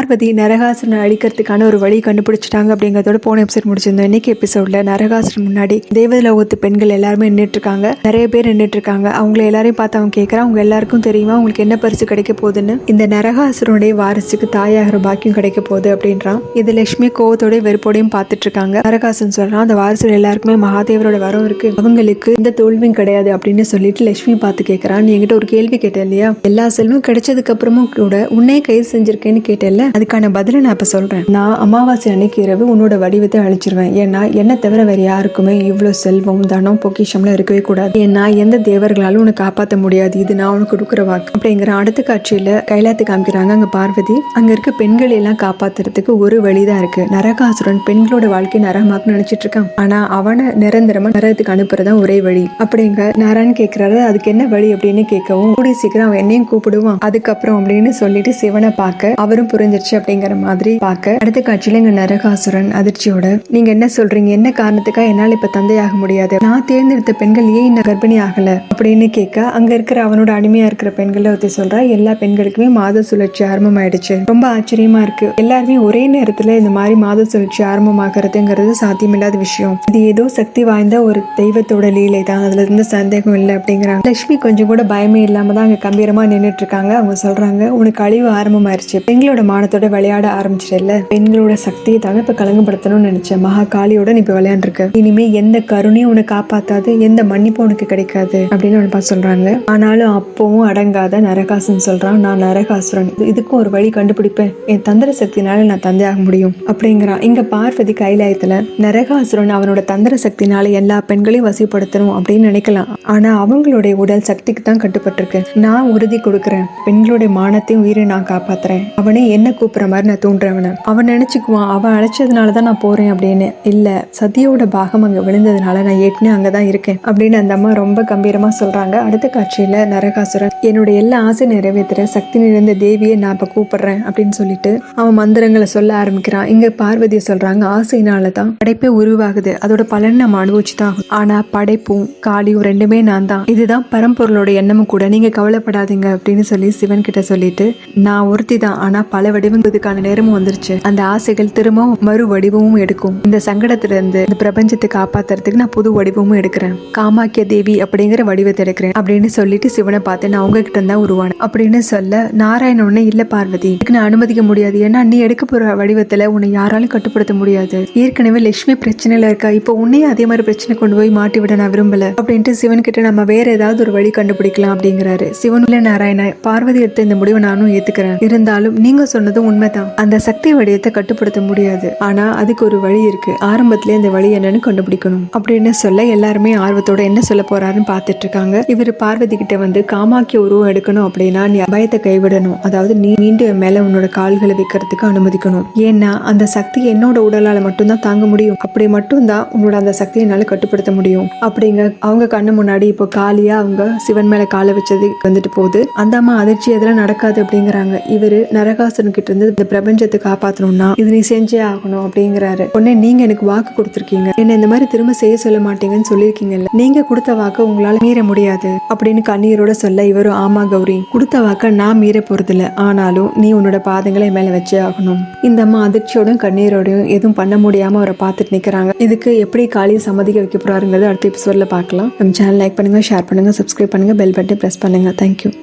பார்வதி நரகாசுரனை அழிக்கிறதுக்கான ஒரு வழி கண்டுபிடிச்சிட்டாங்க அப்படிங்கிறதோட போன எபிசோட் முடிச்சிருந்தோம். இன்னைக்கு எபிசோட்ல நரகாசுரன் முன்னாடி தேவலோகத்து பெண்கள் எல்லாருமே நின்றுட்டு இருக்காங்க நிறைய பேர் நின்றுட்டு இருக்காங்க அவங்கள எல்லாரையும் பார்த்து அவங்க கேட்கறான் அவங்க எல்லாருக்கும் தெரியுமா? உங்களுக்கு என்ன பரிசு கிடைக்க போகுதுன்னு? இந்த நரகாசுரனுடைய வாரிசுக்கு தாயாகிற பாக்கியம் கிடைக்க போகுது அப்படின்றான். இது லட்சுமி கோவத்தோடய வெறுப்போடையும் பார்த்துட்டு இருக்காங்க நரகாசுரன் சொல்றான் அந்த வாரிசுல எல்லாருக்குமே மகாதேவரோட வரம் இருக்கு. அவங்களுக்கு இந்த தோல்வியும் கிடையாது அப்படின்னு சொல்லிட்டு லட்சுமி பார்த்து கேட்கறான் நீ என்கிட்ட ஒரு கேள்வி கேட்டேன் இல்லையா? எல்லா செல்வம் கிடைச்சதுக்கு அப்புறமும் கூட உன்னே கைது செஞ்சிருக்கேன்னு கேட்டேன்ல. அதுக்கான பதிலை நான் இப்ப சொல்றேன். நான் அமாவாசை அன்னைக்கு இரவு உன்னோட வடிவத்தை அழிச்சிருவேன். ஏன்னா என்ன தவிர வேற யாருக்குமே இவ்வளவு செல்வம் தனம் பொக்கிஷம்லாம் இருக்கவே கூடாது. ஏன்னா எந்த தேவர்களாலும் உன்னை காப்பாற்ற முடியாது. இது நான் உனக்கு கொடுக்குற வாக்கு. அப்படிங்கிற அடுத்த காட்சியில கைலாத்து காமிக்கிறாங்க அங்க பார்வதி. அங்க இருக்க பெண்களை எல்லாம் காப்பாத்துறதுக்கு ஒரு வழிதான் இருக்கு. நரகாசுரன் பெண்களோட வாழ்க்கை நரகமாக்கு நினைச்சிட்டு இருக்கான். ஆனா அவனை நிரந்தரமா நரகத்துக்கு அனுப்புறதான் ஒரே வழி. அப்படிங்க நாராயண் கேக்குறாரு. அதுக்கு என்ன வழி அப்படின்னு கேட்கவும் கூடிய சீக்கிரம் அவன் என்னையும் கூப்பிடுவான். அதுக்கப்புறம் அப்படின்னு சொல்லிட்டு சிவனை பார்க்க அவரும் வந்துருச்சு அப்படிங்கிற மாதிரி பார்க்க. அடுத்த காட்சியில இங்க நரகாசுரன் அதிர்ச்சியோட நீங்க என்ன சொல்றீங்க? என்ன காரணத்துக்காக என்னால இப்ப தந்தையாக முடியாது? நான் தேர்ந்தெடுத்த பெண்கள் ஏன் இன்னும் கர்ப்பிணி ஆகல? அப்படின்னு கேட்க அங்க இருக்கிற அவனோட அடிமையா இருக்கிற பெண்கள் ஒருத்தி சொல்றா எல்லா பெண்களுக்குமே மாத சுழற்சி ஆரம்பமாயிடுச்சு. ரொம்ப ஆச்சரியமா இருக்கு. எல்லாருமே ஒரே நேரத்துல இந்த மாதிரி மாத சுழற்சி ஆரம்பமாகறதுங்கிறது சாத்தியமில்லாத விஷயம். இது ஏதோ சக்தி வாய்ந்த ஒரு தெய்வத்தோட லீலை தான். அதுல இருந்து சந்தேகம் இல்லை அப்படிங்கிறாங்க. லட்சுமி கொஞ்சம் கூட பயமே இல்லாம தான் அங்க கம்பீரமா நின்னுட்டு இருக்காங்க. அவங்க சொல்றாங்க உனக்கு அழிவு ஆரம்பமாயிருச்சு. பெண்களோட மானத்தோட விளையாட ஆரம்பிச்சிடல பெண்களோட சக்தியை தான் இப்ப கலங்கப்படுத்தணும்னு நினைச்சேன் மகா காளியோட நீ இப்ப விளையாண்டுருக்க. இனிமே எந்த கருணையும் உன்னை காப்பாத்தாது எந்த மன்னிப்பும் உனக்கு கிடைக்காது அப்படின்னு அவனை பார்த்து சொல்றாங்க. ஆனாலும் அப்பவும் அடங்காத நரகாசன் சொல்றான். நான் நரகாசுரன். இதுக்கும் ஒரு வழி கண்டுபிடிப்பேன். என் தந்திர சக்தினால நான் தந்தையாக முடியும் அப்படிங்கிறான். இங்க பார்வதி கைலாயத்துல நரகாசுரன் அவனோட தந்திர சக்தினால எல்லா பெண்களையும் வசிப்படுத்தணும் அப்படின்னு நினைக்கலாம். ஆனா அவங்களுடைய உடல் சக்திக்கு தான் கட்டுப்பட்டிருக்கு. நான் உறுதி கொடுக்குறேன். பெண்களுடைய மானத்தையும் உயிரை நான் காப்பாத்துறேன். அவனே என்ன கூப்பிட்ற மாதிரி நான் தூண்டுறவனை. அவன் நினைச்சுக்குவான் அவன் அழைச்சதுனால தான் நான் போறேன் அப்படின்னு. இல்லை சதியோட பாகம் அங்கே விழுந்ததுனால நான் ஏற்கனவே அங்கே தான் இருக்கேன் அப்படின்னு அந்த அம்மா ரொம்ப கம்பீரமாக சொல்கிறாங்க அடுத்த காட்சியில் நரகாசுரன் என்னோட எல்லா ஆசை நிறைவேற்றுற சக்தி நிறைந்த தேவியை நான் இப்போ கூப்பிடுறேன் அப்படின்னு சொல்லிட்டு அவன் மந்திரங்களை சொல்ல ஆரம்பிக்கிறான். இங்கே பார்வதியை சொல்கிறாங்க ஆசையினால தான் படைப்பே உருவாகுது. அதோட பலன் நம்ம அனுபவிச்சு தான் ஆனால் படைப்பும் காளியும் ரெண்டுமே நான் தான் இதுதான் பரம்பொருளோட எண்ணமும் கூட. நீங்கள் கவலைப்படாதீங்க அப்படின்னு சொல்லி சிவன் கிட்ட சொல்லிட்டு நான் ஒருத்தி தான் ஆனால் பல வடிவங்கிறதுக்கான நேரமும் வந்துருச்சு. அந்த ஆசைகள் திரும்பவும் மறு வடிவமும் எடுக்கும். இந்த சங்கடத்துல இருந்து இந்த பிரபஞ்சத்தை காப்பாத்துறதுக்கு நான் புது வடிவமும் எடுக்கிறேன். காமாக்கிய தேவி அப்படிங்கிற வடிவத்தை எடுக்கிறேன். அப்படின்னு சொல்லிட்டு சிவனை பார்த்து நான் உங்ககிட்ட இருந்தா உருவானேன். அப்படின்னு சொல்ல நாராயண உடனே இல்ல பார்வதி. இதுக்கு நான் அனுமதிக்க முடியாது. ஏன்னா நீ எடுக்க போற வடிவத்துல உன்னை யாராலும் கட்டுப்படுத்த முடியாது. ஏற்கனவே லட்சுமி பிரச்சனையில இருக்கா. இப்போ உன்னையும் அதே மாதிரி பிரச்சனை கொண்டு போய் மாட்டி விட நான் விரும்பல. அப்படின்ட்டு சிவன் கிட்ட நம்ம வேற ஏதாவது ஒரு வழி கண்டுபிடிக்கலாம் அப்படிங்கிறாரு. சிவன் இல்ல நாராயண பார்வதி எடுத்த இந்த முடிவை நானும் ஏத்துக்கிறேன். இருந்தாலும் நீங்க சொன்னதும் உண்மைதான். அந்த சக்தி வடிவத்தை கட்டுப்படுத்த முடியாது. ஆனா அதுக்கு ஒரு வழி இருக்கு. ஆரம்பத்திலே அந்த வழி என்னன்னு கண்டுபிடிக்கணும். அப்படின்னு சொல்ல எல்லாருமே ஆர்வத்தோட என்ன சொல்ல போறாருன்னு பார்த்துட்டு இருக்காங்க. இவர் பார்வதி கிட்ட வந்து காமாக்கிய உருவம் எடுக்கணும் அப்படின்னா நீ பயத்தை கைவிடணும். அதாவது நீ நீண்டு மேல உன்னோட கால்களை வைக்கிறதுக்கு அனுமதிக்கணும். ஏன்னா அந்த சக்தி என்னோட உடலால மட்டும்தான் தாங்க முடியும். அப்படி மட்டும்தான் உன்னோட அந்த சக்தியை என்னால கட்டுப்படுத்த முடியும். அப்படிங்க அவங்க கண்ணு முன்னாடி இப்போ காலியா அவங்க சிவன் மேல காலை வச்சது வந்துட்டு போகுது. அந்த அம்மா அதிர்ச்சி அதெல்லாம் நடக்காது அப்படிங்கிறாங்க. இவரு நரகாசனுக்கு கிட்ட இருந்து இந்த பிரபஞ்சத்தை காப்பாத்தணும்னா இது நீ செஞ்சே ஆகணும் அப்படிங்கிறாரு. உடனே நீங்க எனக்கு வாக்கு கொடுத்துருக்கீங்க. என்ன இந்த மாதிரி திரும்ப செய்ய சொல்ல மாட்டீங்கன்னு சொல்லியிருக்கீங்கல்ல. நீங்க கொடுத்த வாக்கு உங்களால மீற முடியாது அப்படின்னு கண்ணீரோட சொல்ல இவரும் ஆமா கௌரி கொடுத்த வாக்க நான் மீற போறதில்ல. ஆனாலும் நீ உன்னோட பாதங்களை என் மேல வச்சே ஆகணும். இந்த அம்மா அதிர்ச்சியோடும் கண்ணீரோடையும் எதுவும் பண்ண முடியாம அவரை பார்த்துட்டு நிக்கிறாங்க. இதுக்கு எப்படி காளியை சம்மதிக்க வைக்க போறாருங்கிறது அடுத்த எபிசோட்ல பார்க்கலாம். நம்ம சேனல் லைக் பண்ணுங்க ஷேர் பண்ணுங்க சப்ஸ்கிரைப் பண்ணுங்க பெல் பட்டன் பிரஸ் பண்ணுங்க. Thank you